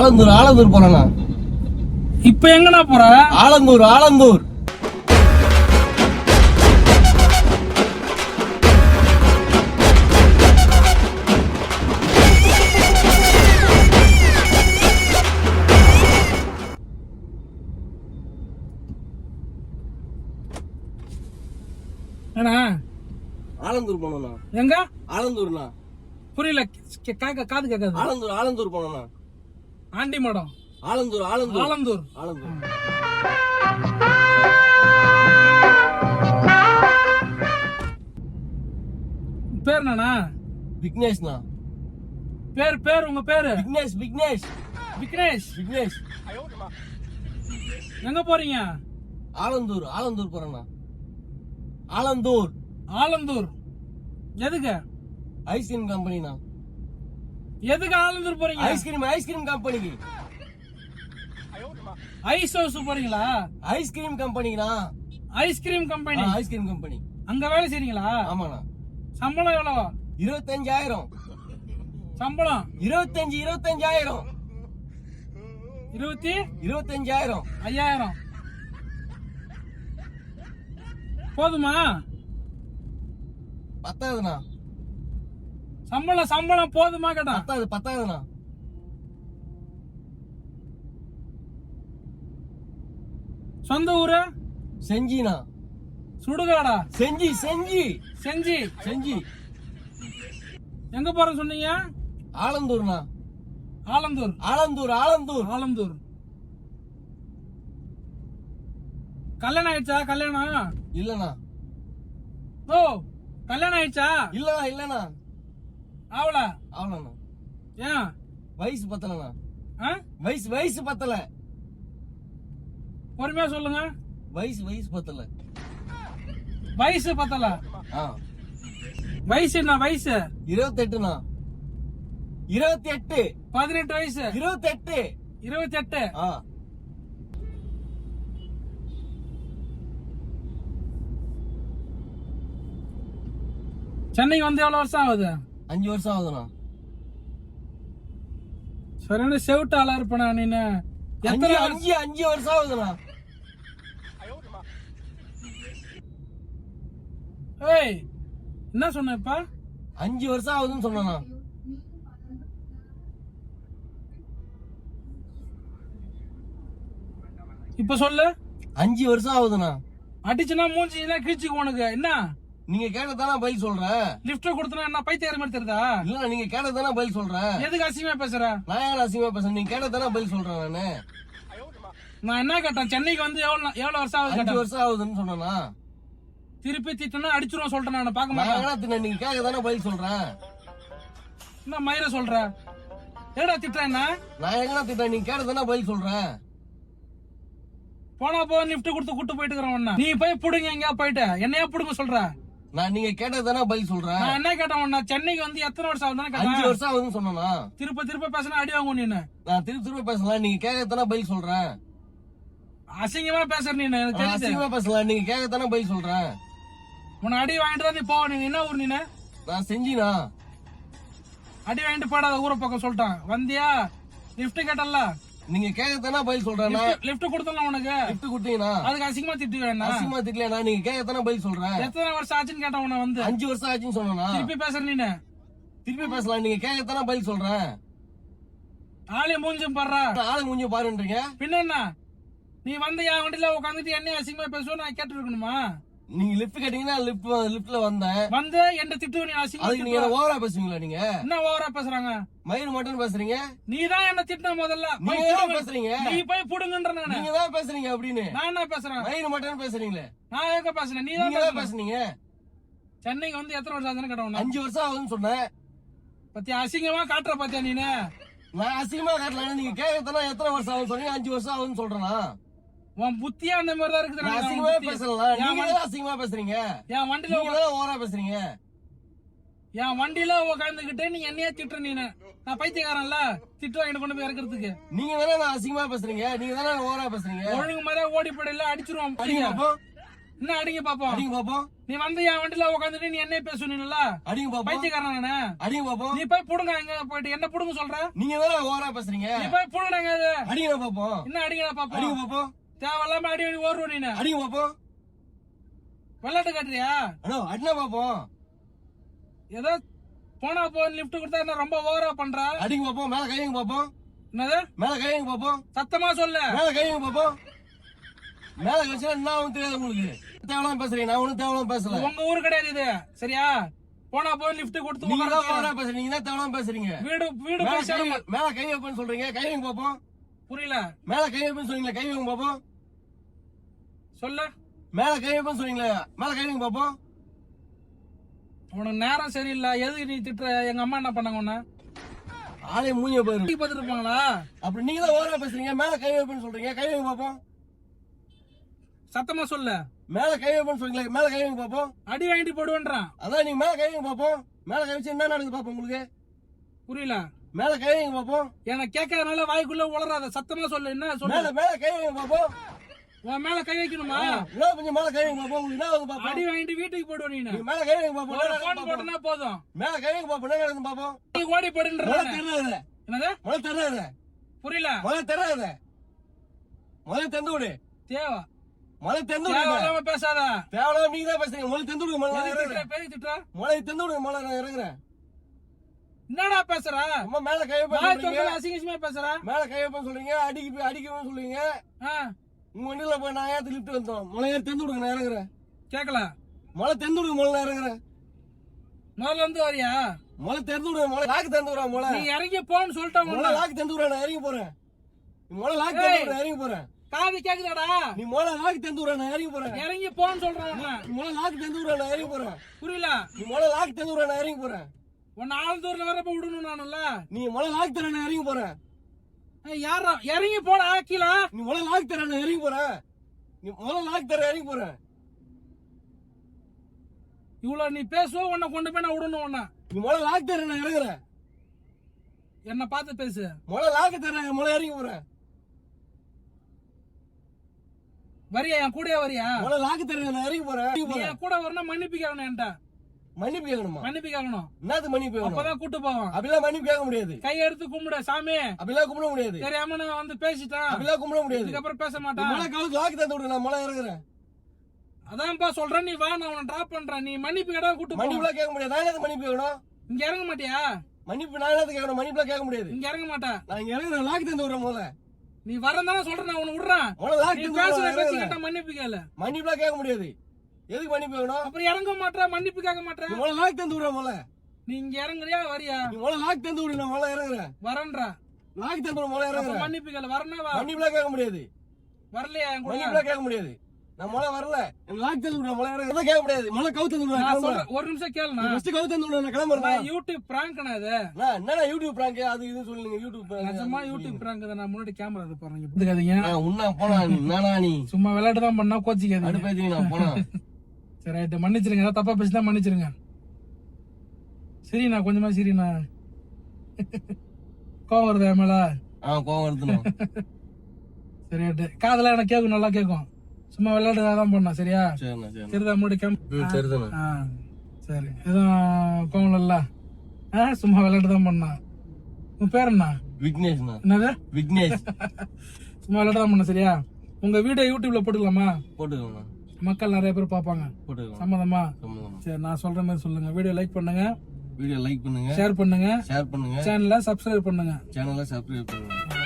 ஆலந்தூர் ஆலந்தூர் போறேண்ணா இப்ப எங்கண்ணா போற? ஆலந்தூர் ஆலந்தூர். ஏண்ணா ஆலந்தூர் போனோண்ணா எங்க? ஆலந்தூர்ண்ணா புரியல. காது கேட்காது. ஆலந்தூர் ஆலந்தூர் போனோண்ணா ஆண்டி மடம். ஆலந்தூர் ஆலந்தூர். ஆலந்தூர். ஆலந்தூர். பேர் என்னண்ணா? விக்னேஷ்ண்ணா பேர் பேர் உங்க பேரு? விக்னேஷ் விக்னேஷ். விக்னேஷ். விக்னேஷ். எங்க போறீங்க? ஆலந்தூர் ஆலந்தூர் போறேண்ணா ஆலந்தூர். ஆலந்தூர். எதுக்கு? ஐஸ்கிரீம் கம்பெனிண்ணா. எதுக்கு ஆலந்தூர் போறீங்க? ஐஸ்கிரீம் ஐஸ்கிரீம் கம்பெனிக்கு. ஐஸ் ஹவுஸ் போறீங்களா? Ice cream கம்பெனிக்குண்ணா. Ice cream company. Ice cream company. அங்க வேலை செய்றீங்களா? ஆமாண்ணா. சம்பளம் எவ்வளவு? இருபத்தஞ்சாயிரம். சம்பளம்? இருபத்தஞ்சு இருபத்தஞ்சாயிரம். இருபத்தி? இருபத்தஞ்சாயிரம். ஐயாயிரம். போதுமா? பத்தாதுண்ணா. சம்பளம் சம்பளம் போதுமா கேட்டா? பத்தாது பத்தாதுண்ணா. சொந்த ஊரு? செஞ்சிண்ணா. சுடுகாடா? செஞ்சி செஞ்சி. செஞ்சி. செஞ்சி. எங்க போறேன்னு சொன்னீங்க? ஆலந்தூர்ண்ணா. ஆலந்தூர். ஆலந்தூர் ஆலந்தூர். ஆலந்தூர். கல்யாணம் ஆயிடுச்சா? கல்யாணம்? இல்லண்ணா. ஓ கல்யாணம் ஆயிடுச்சா? இல்லண்ணா இல்லண்ணா. ஆவல? அவ்வளோண்ணா ஏன்? வயசு பத்தலண்ணா. ஆ? வயசு வயசு பத்தல. பொறுமையா சொல்லுங்க. வயசு வயசு பத்தல. வயசு பத்தல. ஆ. வயசு என்ன வயசு? இருபத்தெட்டுண்ணா. இருபத்தி எட்டு பதினெட்டு வயசு. இருபத்தி எட்டு ஆ. சென்னைக்கு வந்து எவ்வளவு வருஷம் ஆகுது? அஞ்சு வருஷம் ஆகுதுண்ணா. சரியான செவிட்டு ஆளா இருப்பனா நீனு அஞ்சு எத்தனை அஞ்சு அஞ்சு வருஷம் ஆகுதுண்ணா. ஏய் என்ன சொன்ன இப்ப? அஞ்சு வருஷம் ஆகுதுன்னு சொன்னேண்ணா. இப்ப சொல்லு. அஞ்சு வருஷம் ஆகுதுண்ணா. அடிச்சுனா மூஞ்சி கிழிச்சுக்கு உனக்கு. என்ன? நீங்க கேட்டதானே பதில் சொல்றேன். லிப்ட் கொடுத்தனா என்ன? பைத்தியார மாதிரி தெரியுதா? இல்ல நீங்க கேட்டதானே பதில் சொல்றேன். எதுக்கு அசிங்கமா பேசுற? நான் ஏன் அசிங்கமா பேசுறேன்? நீங்க கேட்டதானே பதில் சொல்றேன் நானு. நான் என்ன கேட்டேன்? சென்னைக்கு வந்து எவ்வளவு நா- எவ்வளவு வருஷம் ஆகுது அஞ்சு வருஷம் ஆகுதுன்னு சொன்னேண்ணா திருப்பி திட்டனா அடிச்சிருவோம் சொல்றேன் நான் பார்க்க நான் மாட்டேன். நீங்க கேட்கதானே பதில் சொல்றேன். என்ன மயிர சொல்ற? ஏடா திட்டுற என்ன? நான் எங்கடா திட்டேன் நீங்க கேட்டதானே பதில் சொல்றேன். போனா போ லிஃப்ட் கொடுத்து கூட்டு போயிட்டு இருக்கிறவன் நீ போய் புடுங்க எங்கயா போயிட்டு. என்னையா புடுங்க சொல்ற? நான் நீங்க கேட்டதானே பதில் சொல்றேன். நான் என்ன கேட்டேன் உன்னை? சென்னைக்கு வந்து எத்தனை வருஷம் ஆகுதுன்னு அஞ்சு வருஷம் ஆகுதுன்னு சொன்னேண்ணா திருப்ப திருப்ப பேசினா அடி வாங்கும் நீனு நான் திருப்பி திருப்பி பேசலாம் நீங்க கேட்கத்தானே பதில் சொல்றேன். அசிங்கமா பேசுற தெரியுது. அசிங்கமா பேசலாம் நீங்க கேட்கத்தானே பதில் சொல்றேன். உன்னை அடி வாங்கிட்டு தான் நீ போ நீ என்ன ஊர் நீனு நான் செஞ்சினா? அடி வாங்கிட்டு போடாத ஊரை பக்கம் சொல்லிட்டான். வந்தியா? லிஃப்ட் கேட்டல நீங்க கேட்கத்தானே பதில் சொல்றேன் லிஃப்ட் கொடுத்தலாம் உனக்கு. கிஃப்ட் கொடுத்தீங்கன்னா அதுக்கு அசிங்கமா திட்டு வேணா அசிங்கமா திட்டலையா நீங்க கேட்கத்தானே பதில் சொல்றேன் எத்தனை வருஷம் ஆச்சுன்னு கேட்டேன் உன்னை வந்து. அஞ்சு வருஷம் ஆச்சுன்னு சொன்னா திருப்பி பேசுற நீனு. திருப்பி பேசலாம். நீங்க கேட்கத்தானே பதில் சொல்றேன் ஆளே மூஞ்சும் பாடுறா ஆளு மூஞ்சி பாருன்றீங்க. பின்ன என்ன? நீ வந்து என் வண்டியில உட்காந்துட்டு என்ன அசிங்கமா பேசுவோம் நான் கேட்டு இருக்கணுமா? நீங்க லிஃப்ட் கேட்டீங்கன்னா லிஃப்ட் லிஃப்ட்ல வந்தேன். வந்து என்ன திட்டு நீ அதுக்கு நீங்க. ஓவரா பேசுவீங்களா நீங்க? என்ன ஓவரா பேசுறாங்க? மயில் மட்டும் பேசுறீங்க? நீ தான் என்ன திட்டின முதல்ல? நீங்க தான். பேசுறீங்க? நீ போய் புடுங்கன்ற நானு. நீங்க தான் பேசுறீங்க அப்படின்னு. நான் என்ன பேசுறேன்? மயில் மட்டும் பேசுறீங்களே. நான் எங்க பேசுறேன்? நீ தான் நீங்க தான் பேசுற பேசுனீங்க. சென்னைக்கு வந்து எத்தனை வருஷம் ஆச்சுன்னு கேட்டவன அஞ்சு வருஷம் ஆகுதுன்னு சொன்னேன். பத்தி அசிங்கமா காட்டுற பாத்தியா நீனு? நான் அசிங்கமா காட்டல நீங்க கேட்கறதுனா எத்தனை வருஷம் ஆகும் சொன்னீங்க? அஞ்சு வருஷம் ஆகுதுன்னு சொல்றேனா? உன் புத்தியா அந்த மாதிரி தான் இருக்குது அசிங்கமா. பேசலாம் நீங்க தான் அசிங்கமா பேசுறீங்க. என் வண்டியில நீங்க ஓவரா பேசுறீங்க. என் வண்டியில உட்காந்துக்கிட்டு நீ என்னையே திட்டுற நீனு. நான் பைத்தியக்காரன்ல திட்டு வாங்கிட்டு கொண்டு போய் இறக்குறதுக்கு. நீங்க தானே நான் அசிங்கமா பேசுறீங்க. நீங்க தானே ஓவரா பேசுறீங்க. ஒழுங்கு மாதிரியா ஓடி போடல அடிச்சிருவோம். அடிங்க என்ன அடிங்க பாப்போம்? அடிங்க பாப்போம். நீ வந்து என் வண்டியில உட்காந்துட்டு நீ என்ன பேசுனீங்கல்ல அடிங்க பாப்போம். பைத்தியக்காரன் நானு? அடிங்க பாப்போம். நீ போய் புடுங்க எங்க போயிட்டு என்ன புடுங்க சொல்ற? நீங்க வேற ஓவரா பேசுறீங்க. நீ போய் புடுங்க அடிங்க பாப்போம். என்ன அடிங்க அடிங்க பாப்போம் பாப்போம். தேவையில்லாம அடி அடி ஓடுற நீனு. அடிங்க பாப்போம். விளையாட்டு காட்டுறியா? அண்ணா அடினா பாப்போம். ஏதோ போனா போ லிஃப்ட் கொடுத்தா என்ன ரொம்ப ஓவரா பண்ற? அடிங்க பாப்போம் மேல கையங்க பாப்போம். என்னது? மேல கையங்க பாப்போம். சத்தமா சொல்லு. மேல கையங்க பாப்போம். மேல கழிச்சா என்ன ஆகும் தெரியாது உங்களுக்கு. தேவலாம் பேசுறீங்க நான் ஒண்ணும் தேவலாம் பேசல. உங்க ஊரு கிடையாது இது. சரியா? போனா போய் லிஃப்ட் கொடுத்து நீங்க தான் ஓவரா பேசுறீங்க தான் தேவலாம் பேசுறீங்க. வீடு வீடு மேல கை- மேல கை வைப்பேன்னு சொல்றீங்க கை வைங்க பாப்போம். புரியல. மேல கை வைப்பேன்னு சொன்னீங்களே கை வைங்க பாப்போம். சொல்லு. மேல கை வைப்பேன்னு சொன்னீங்களே. மேல கை வைங்க பாப்போம். உனக்கு நேரம் சரியில்லை. எதுக்கு நீ திட்டுற? எங்க அம்மா என்ன பண்ணாங்க உன்ன? ஆளே மூஞ்சிய பாரு பார்த்துட்டு இருப்பாங்களா அப்படி நீங்க தான் ஓவரா பேசுறீங்க. மேல கை வைப்பேன்னு சொல்றீங்க. கை வைங்க பாப்போம். சத்தமா சொல்லு. மேல கை வைப்பேன்னு சொல்றீங்களே மேல கை வைங்க பாப்போம். அடி வாங்கிட்டு போடுவேன்றான். அதான் நீங்க மேல கை வைங்க பாப்போம். மேல கை வச்சு என்ன நடக்குது பாப்போம் உங்களுக்கு? புரியல. மேல கை வைங்க பாப்போம். எனக்கு கேட்கறதுனால வாய்க்குள்ள உளறாத. சத்தமா சொல்லு. என்ன சொல்லு? மேல மேல கை வைங்க பாப்போம். உன் மேல கை வைக்கணுமா? என்ன கொஞ்சம் மேல கை வைங்க பாப்போம் உங்களுக்கு என்ன பாப்போம் அடி வாங்கிட்டு வீட்டுக்கு போடுவ நீ மேல கை வைங்க பாப்போம் போட்டனா போதும். மேல கை வைங்க பாப்போம் என்ன நடக்குது பாப்போம் நீ ஓடி போடுன்ற முதல்ல தெரியாத. என்னது? முதல்ல தெரியாத. புரியல. முதல்ல தெரியாத. முதல்ல தெந்து விடு. தேவா. முதல்ல தெந்து விடுங்க பேசாத. தேவையில்லாம நீங்க தான் பேசுறீங்க முதல்ல தெந்து விடுங்க எதுக்கு இறங்குறேன்? பேருக்கு திட்டுற? முதல்ல தெந்து விடுங்க முதல்ல நான் இறங்குறேன். என்னடா பேசுற? அம்மா மேல கை வைப்பேன் அசிங்கமா பேசுற? மேல கை வைப்பேன் சொல்றீங்க அடிக்க அடிக்கவே சொல்றீங்க. உங்க வண்டியில போய் நான் ஏன் லிஃப்ட் வந்தோம் முதல்ல ஏறி தெந்து விடுங்க நான் இறங்குறேன். கேக்கல. முதல்ல தெந்து விடுங்க முதல்ல நான் இறங்குறேன். முதல்ல இருந்து வரியா? முதல்ல திறந்து விடுங்க முதல்ல லாக்கு திறந்து விடுறேன் முதல்ல நீ இறங்கி போன்னு சொல்லிட்டேன் முதல்ல உன்னை. லாக்கு திறந்து விடுறேன் நான் இறங்கி போறேன். நீ முதல்ல லாக்கு திறந்து விடுறேன் இறங்கி போறேன். காது கேக்குதாடா? நீ முதல்ல லாக்கு திறந்து விடுறேன் நான் இறங்கி போறேன். இறங்கி போன்னு சொல்றேன் முதல்ல லாக்கு திறந்து விடுறேன் நான் இறங்கி போறேன். புரியல. நீ முதல்ல லாக்கு திறந்து விடுறேன் நான் இறங்கி போறேன். உன்னை ஆழ்ந்தூர்ல வரப்ப விடணும் நானும்ல. நீ முதல்ல லாக்கு தர நான் இறங்கி போறேன். யாரா இறங்கி போடா கீழே. நீ முதல்ல லாக்கு தர நான் இறங்கி போறேன். நீ முதல்ல லாக்கு தர இறங்கி போறேன். இவ்வளவு நீ பேசுவ உன்னை கொண்டு போய் நான் விடணும் உன்னை. நீ முதல்ல லாக்கு தர நான் இறங்குறேன். என்ன பார்த்து பேசு. முதல்ல லாக்கு தர முதல்ல இறங்கி போறேன். வரியா என் கூடயே வரியா? முதல்ல லாக்கு தர நான் இறங்கி போறேன். என் கூட வரணும் மன்னிப்பு கேட்கணும் என்கிட்ட. மன்னிப்பு கேட்கணுமா மன்னிப்பு கேட்கணும் என்னது மன்னிப்பு கேட்கணும் அப்பதான் கூட்டு போவோம் அப்படிலாம் மன்னிப்பு கேட்க முடியாது. கை எடுத்து கும்பிடு சாமி. அப்படிலாம் கும்பிட முடியாது. தெரியாம நான் வந்து பேசிட்டேன். அப்படிலாம் கும்பிட முடியாது. இதுக்கப்புறம் பேச மாட்டேன். முதல்ல கவுத்து லாக்கு தந்து விடு நான் முதல்ல இறங்குறேன். அதான்ப்பா சொல்றேன் நீ வா நான் உன்னை டிராப் பண்றேன். நீ மன்னிப்பு கேட்டா கூட்டு மன்னிப்புலாம் கேட்க முடியாது. நான் மன்னிப்பு கேட்கணும்? இங்க இறங்க மாட்டியா? மன்னிப்பு நான் என்னது கேட்கணும்? மன்னிப்புலாம் கேட்க முடியாது. இங்க இறங்க மாட்டா. நான் இங்க இறங்குறேன் லாக்கு தந்து விடுறேன் முதல்ல. நீ வரந்தானே சொல்றேன் நான் உன்னை விடுறேன். நீ பேசுற பேச்சு. கேட்டா மன்னிப்பு கேளு. மன்னிப்புலாம் கேட்க முடியாது. எதுக்கு மன்னிப்பு கேட்கணும் அப்புறம் இறங்க மாட்டா மன்னிப்பு கேட்க மாட்டா நீ முதல்ல லாக் தந்து விடுற முதல்ல. நீ இங்க இறங்குறியா வரியா? முதல்ல லாக் தந்து விடு நான் முதல்ல இறங்குறேன். வரன்றா. லாக் தந்து அப்ப இறங்குறேன். மன்னிப்பு கேளு வரனா வா. மன்னிப்புலாம் கேட்க முடியாது. வரலையா என் கூட? மன்னிப்புலாம் கேட்க முடியாது. நான் முதல்ல வரல. லாக் தந்து விடு முதல்ல இறங்குறேன். கேட்க முடியாது. முதல்ல கவு தந்து விடு நான் நான் கிளம்புறேன் சொல்றேன் ஒரு நிமிஷம் கேளுண்ணா. ஃபர்ஸ்ட் கவு தந்து விடு நான் கிளம்புறேன் யூடியூப் பிராங்க்னா இது. நான் என்னடா யூடியூப் பிராங்க் அது இதுன்னு சொல்லி நீங்க யூடியூப் நிஜமா யூடியூப் பிராங்க் நான் முன்னாடி கேமரா இது பாருங்க நான் உன்னா போனா நீ நானா நீ? சும்மா விளையாட்டு தான் பண்ணா கோச்சிக்காதீங்க. அடுப்பேத்தி நான் போனா. சரி ரைட்டு மன்னிச்சிருங்க. ஏதாவது தப்பா பேசிதான் மன்னிச்சிருங்க. சரிண்ணா கொஞ்சமா சரிண்ணா. கோவம் வருது என் மேல? ஆ கோவம் எடுத்துனோம் சரி ரைட்டு காதெல்லாம் எனக்கு கேட்கும் நல்லா கேட்கும் சும்மா விளையாட்டு தான் பண்ணா சரியா? சரிதா முன்னாடி கேம்? ஆ சரி. எதுவும் கோவம் இல்ல ஆ சும்மா விளையாட்டு தான் பண்ணா உன் பேர் என்ன? விக்னேஷ்ண்ணா. என்னது? விக்னேஷ். சும்மா விளையாட்டு தான் பண்ண சரியா? உங்க வீடியோ யூடியூப்ல போட்டுக்கலாமா? போட்டுக்கோண்ணா மக்கள் நிறைய பேர் பார்ப்பாங்க. சம்மதம்? சரி நான் சொல்ற மாதிரி சொல்லுங்க. வீடியோ லைக் பண்ணுங்க. வீடியோ லைக் பண்ணுங்க. ஷேர் பண்ணுங்க. ஷேர் பண்ணுங்க. சேனலை சப்ஸ்கிரைப் பண்ணுங்க. சேனலை சப்ஸ்கிரைப் பண்ணுங்க.